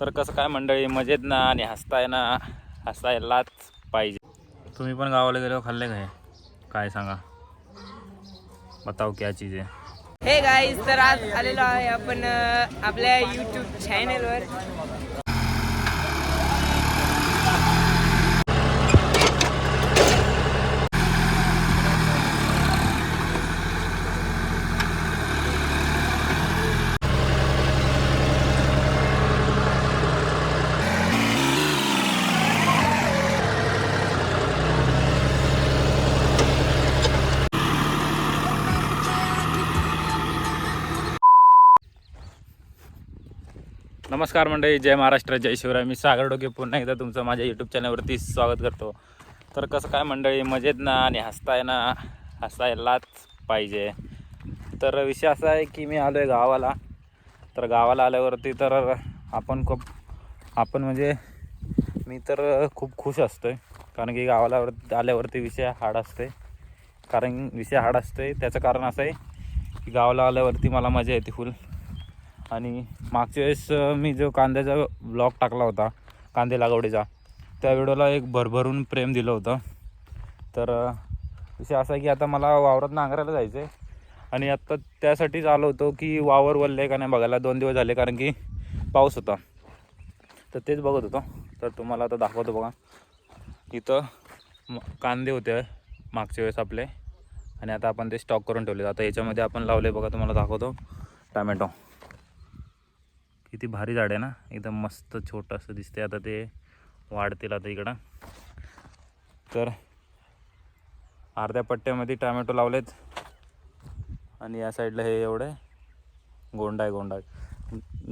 तर कसं काय मंडळी मजेत ना आणि हसताय ना? हसायलाच पाहिजे. तुम्ही पण गावाला गेलो खाल्ले काय काय सांगा? बताव क्या चीज? आहे हे गाईज तर आज आलेलो आहे आपण आपल्या यूट्यूब चॅनलवर नमस्कार मंडळी जय महाराष्ट्र जय शिवराय. मी सागर डोके पुन्हा एकदा तुमचं माझ्या यूट्यूब चॅनलवरती स्वागत करतो. तर कसं काय मंडळी मजेत ना आणि हसताय ना? हसायलाच पाहिजे. तर विषय असा आहे की मी आलो आहे गावाला. तर गावाला आल्यावरती तर आपण खूप आपण म्हणजे मी तर खूप खुश असतो आहे कारण की गावाला वर- आल्यावरती विषय हाड असते कारण विषय हाड असते त्याचं कारण असं आहे की गावाला आल्यावरती मला मजा येते फुल आणि मागच्या वेळेस मी जो कांद्याचा ब्लॉग टाकला होता कांदे लागवडीचा त्या व्हिडिओला एक भरभरून प्रेम दिलं होतं. तर विषय असा आहे की आता मला वावरात नांगरायला जायचं आहे आणि आत्ता त्यासाठीच आलो होतो की वावर वल्ले का नाही बघायला दोन दिवस झाले कारण की पाऊस होता. तर तेच बघत होतो. तर तुम्हाला आता दाखवतो बघा. इथं कांदे होते मागच्या वेळेस आपले. आणि आता आपण ते स्टॉक करून ठेवले आता याच्यामध्ये आपण लावले बघा तुम्हाला दाखवतो. टमॅटो. किती भारी झाड आहे ना. एकदम मस्त छोटंसं दिसते आता ते वाढतील आता इकडं. तर अर्ध्या पट्ट्यामध्ये टॅमॅटो लावलेत. आणि या साईडला हे एवढे गोंडा आहे गोंडा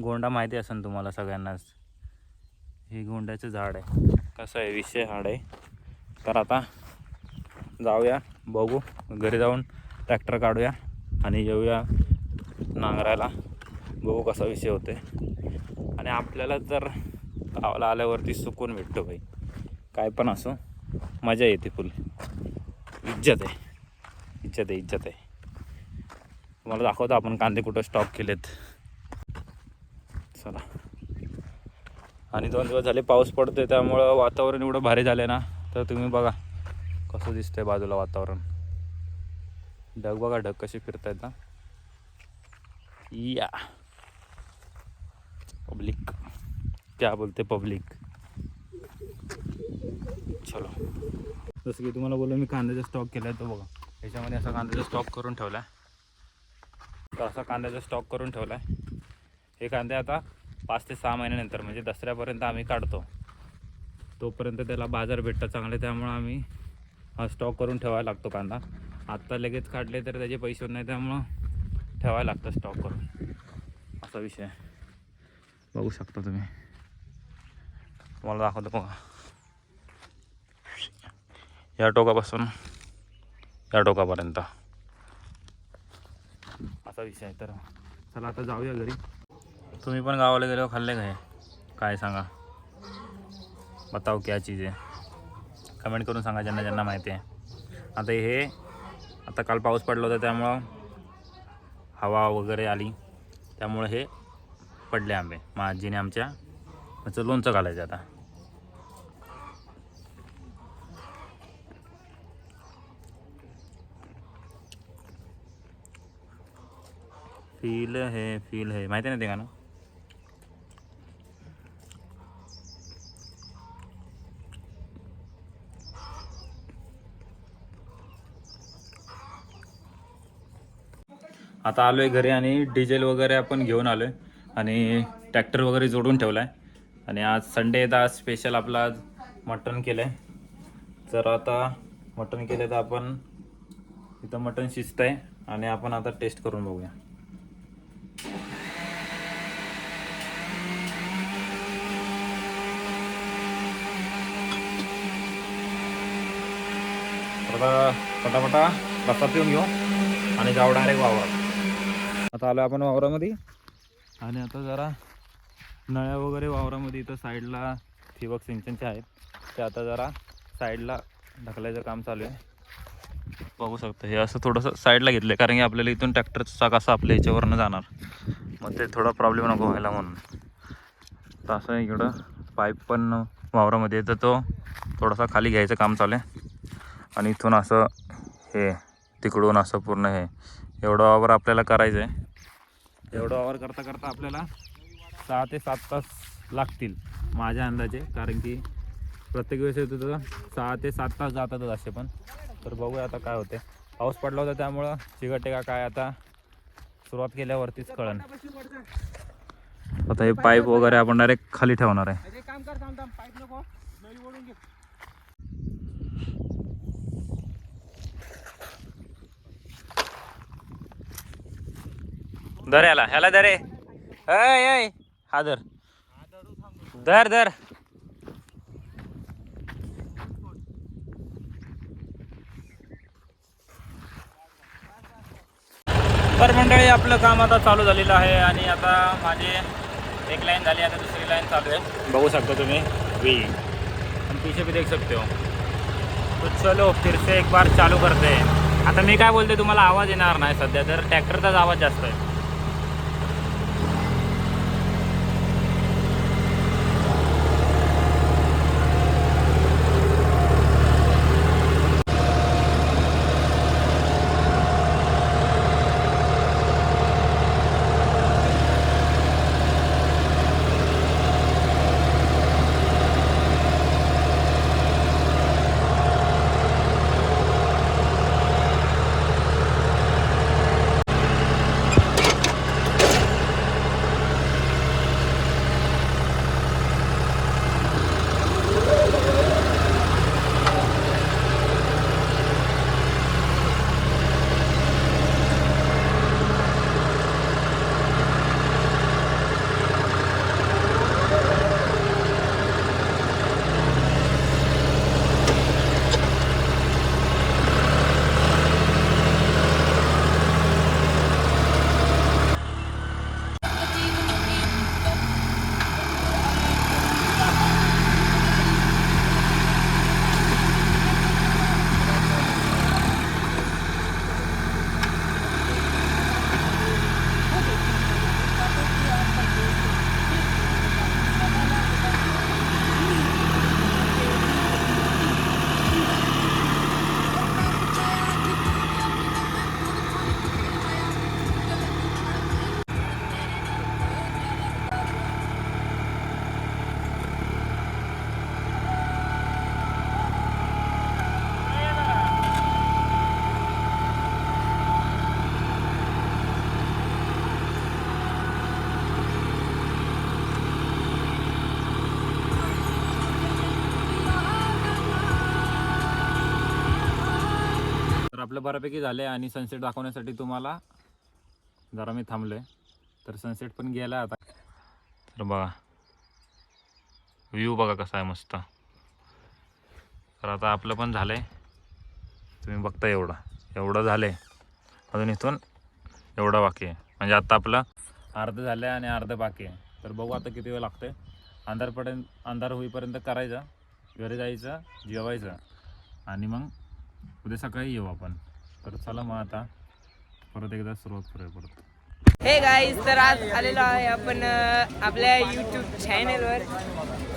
गोंडा माहिती असेल तुम्हाला सगळ्यांनाच. हे गोंड्याचं झाड आहे. कसं आहे विषय झाड आहे. तर आता जाऊया बघू. घरी जाऊन ट्रॅक्टर काढूया आणि येऊया नांगरायला. बघू कसा विषय होते आणि आपल्याला जर गावाला आल्यावरती सुकून भेटतो भाई काय पण असो मजा येते फुल. इज्जत आहे. इज्जत आहे इज्जत आहे. तुम्हाला दाखवतो आपण कांदे कुठं स्टॉक केलेत. चला. आणि दोन दिवस झाले पाऊस पडतोय त्यामुळं वातावरण एवढं भारी झालं ना. तर तुम्ही बघा कसं दिसतंय बाजूला वातावरण. ढग बघा ढग कसे फिरतायत ना. या. पब्लिक. क्या बोलते पब्लिक? चलो. जसं की तुम्हाला बोललो मी कांद्याचा स्टॉक केला आहे तो बघा. ह्याच्यामध्ये असा कांद्याचा स्टॉक करून ठेवला आहे तर असा कांद्याचा स्टॉक करून ठेवला आहे हे कांदे आता पाच ते सहा महिन्यानंतर म्हणजे दसऱ्यापर्यंत आम्ही काढतो. तोपर्यंत त्याला बाजार भेटतात चांगले त्यामुळं आम्ही हा स्टॉक करून ठेवायला लागतो कांदा. आत्ता लगेच काढले तर त्याचे पैसे नाही त्यामुळं ठेवायला लागतं स्टॉक करून. असा विषय आहे. बघू शकता तुम्ही. तुम्हाला दाखवतो बघा. या टोकापासून या टोकापर्यंत. असा विषय आहे तर. चला आता जाऊया घरी. तुम्ही पण गावाला गेलो खाल्ले काय काय सांगा? बताव क्या चीज आहे? कमेंट करून सांगा ज्यांना ज्यांना माहिती आहे. आता हे आता काल पाऊस पडला होता त्यामुळं हवा वगैरे आली. त्यामुळं हे पडले आंबे. मग आजीने आमच्या त्याचं लोणचं घालायचं आता. फील हे फील हे. माहिती नाही ते गाणं? आता आलो आहे घरी आणि डिझेल वगैरे आपण घेऊन आलो आहे आणि ट्रॅक्टर वगैरे जोडून ठेवला आहे आणि आज संडे तर आज स्पेशल आपला आज मटण केलं आहे तर आता मटण केलं तर आपण इथं मटण शिजत आहे आणि आपण आता टेस्ट करून बघूया. पटापटा रस्ता पिऊन घेऊ आणि जाऊ डायरेक्ट वावरात. आता आलो आपण वावरामध्ये. आणि आता जरा नळ्या वगैरे वावरामध्ये इथं साईडला ठिबक सिंचनचे आहेत. ते आता जरा साईडला ढकलायचं काम चालू आहे. बघू शकतो हे असं थोडंसं साईडला घेतलं आहे कारण की आपल्याला इथून ट्रॅक्टरचा चाक असं आपल्या ह्याच्यावरनं जाणार. मग ते थोडा प्रॉब्लेम नको व्हायला म्हणून. तर असं इकडं पाईप पण वावरामध्ये येतं तो थोडासा खाली घ्यायचं काम चालू आहे. आणि इथून असं हे तिकडून असं पूर्ण हे एवढं वावर आपल्याला करायचं आहे. तेवढं वावर करता करता आपल्याला सहा ते सात तास लागतील माझ्या अंदाजे. कारण की प्रत्येक वेळेस येतो तर सहा ते सात तास जातातच असे पण. तर बघूया आता काय होते. पाऊस पडला होता त्यामुळं चिकटे का काय आता सुरुवात केल्यावरतीच कळण. आता हे पाईप वगैरे आपण डायरेक्ट खाली ठेवणार आहे. धर याला ह्याला धर ऐ हा धर धर धर तर मंडळी आपलं काम आता चालू झालेलं आहे आणि आता माझे एक लाईन झाली आता दुसरी लाईन चालू आहे. बघू शकता तुम्ही. वी आणि पीछे भी देख सकते हो. तो चलो फिर से एक बार चालू करते. आता मी काय बोलते तुम्हाला आवाज येणार नाही सध्या तर ट्रॅक्टरचाच आवाज जास्त आहे. आपलं बऱ्यापैकी झालं आहे आणि सनसेट दाखवण्यासाठी तुम्हाला जरा मी थांबलोय. तर सनसेट पण गेला आता. तर बघा. व्ह्यू बघा कसा आहे मस्त. तर आता आपलं पण झालंय. तुम्ही बघता एवढं. एवढं आहे अजून इथून एवढं बाकी आहे. म्हणजे आत्ता आपलं अर्धं झालं आहे आणि अर्धं बाकी आहे. तर बघू आता किती वेळ लागते अंधारपर्यंत अंधार होईपर्यंत करायचं. घरी जायचं जेवायचं. आणि मग उद्या सकाळी येऊ आपण. तर चला मग आता परत एकदा सुरुवात करूया परत. हे गाईज तर आज आलेलो आहे आपण आपल्या यूट्यूब चॅनलवर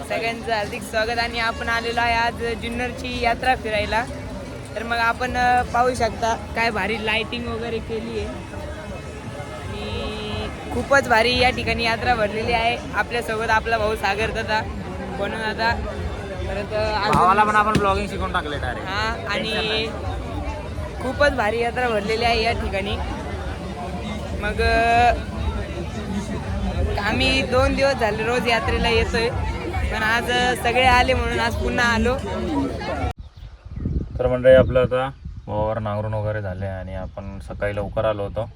सगळ्यांचं हार्दिक स्वागत. आणि आपण आलेलो आहे आज जुन्नरची यात्रा फिरायला. तर मग आपण पाहू शकता काय भारी लाइटिंग वगैरे केली आहे. आणि खूपच भारी या ठिकाणी यात्रा भरलेली आहे. आपल्यासोबत आपला भाऊ सागर दादा. बनून आता परत भावाला पण आपण ब्लॉगिंग शिकून टाकले डायरेक्ट हा आणि खूपच भारी यात्रा भरलेली आहे या ठिकाणी. मग आम्ही दोन दिवस झाले रोज यात्रेला येतोय. पण आज सगळे आले म्हणून आज पुन्हा आलो. तर मंडळी आपलं आता वावर नांगरून वगैरे झाले आणि आपण सकाळी लवकर आलो होतो.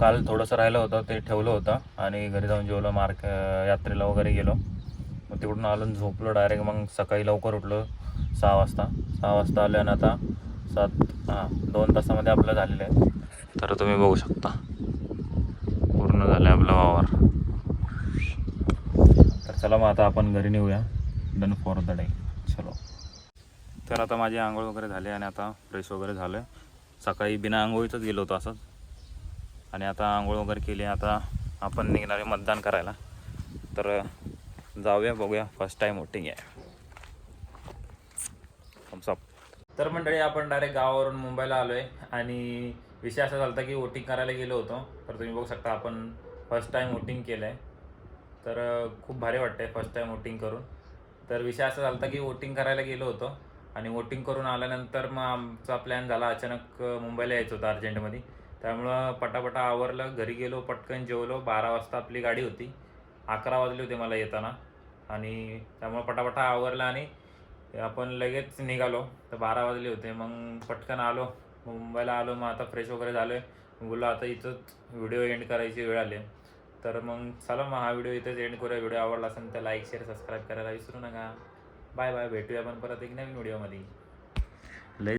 काल थोडंसं राहिलं होतं ते ठेवलं होतं आणि घरी जाऊन जेवलं मार्क यात्रेला वगैरे गेलो. मग तिकडून आलं झोपलं डायरेक्ट मग सकाळी लवकर उठलो सहा वाजता. सहा वाजता आलो आणि आता सात हां दोन तासामध्ये आपलं झालेलं आहे. तर तुम्ही बघू शकता. पूर्ण झालं आहे आपला वावर. तर चला मग आता आपण घरी नेऊया डन फॉर द डे चलो. तर आता माझी आंघोळ वगैरे झाली आणि आता फ्रेश वगैरे झालं सकाळी बिना आंघोळीतच गेलो होतो असंच. आणि आता आंघोळ वगैरे केली आता आपण निघणारे मतदान करायला. तर जाऊया बघूया. फर्स्ट टाइम वोटिंग आहे. तर मंडळी आपण डायरेक्ट गावावरून मुंबईला आलो आहे आणि विषय असा झाला की वोटिंग करायला गेलो होतो. तर तुम्ही बघू शकता आपण फर्स्ट टाइम वोटिंग केलं आहे तर खूप भारी वाटतंय फर्स्ट टाइम वोटिंग करून. तर विषय असा झाला की वोटिंग करायला गेलो होतो. आणि वोटिंग करून आल्यानंतर मग आमचा प्लॅन झाला अचानक मुंबईला यायचं होतं अर्जंटमध्ये. त्यामुळं पटापटा आवरलं घरी गेलो पटकन जेवलो. बारा वाजता आपली गाडी होती. अकरा वाजले होते मला येताना. आणि त्यामुळं पटापटा आवरला आणि आपण लगेच निघालो. तर बारा वाजले होते. मग पटकन आलो. मुंबईला आलो. मग आता फ्रेश वगैरे झालो आहे बोललो आता इथंच व्हिडिओ एंड करायची वेळ आली. तर मग चला मग हा व्हिडिओ इथेच एंड करूया. व्हिडिओ आवडला असेल तर लाईक शेअर सबस्क्राईब करायला विसरू नका. बाय बाय भेटूया आपण परत एक नवीन व्हिडिओमध्ये लय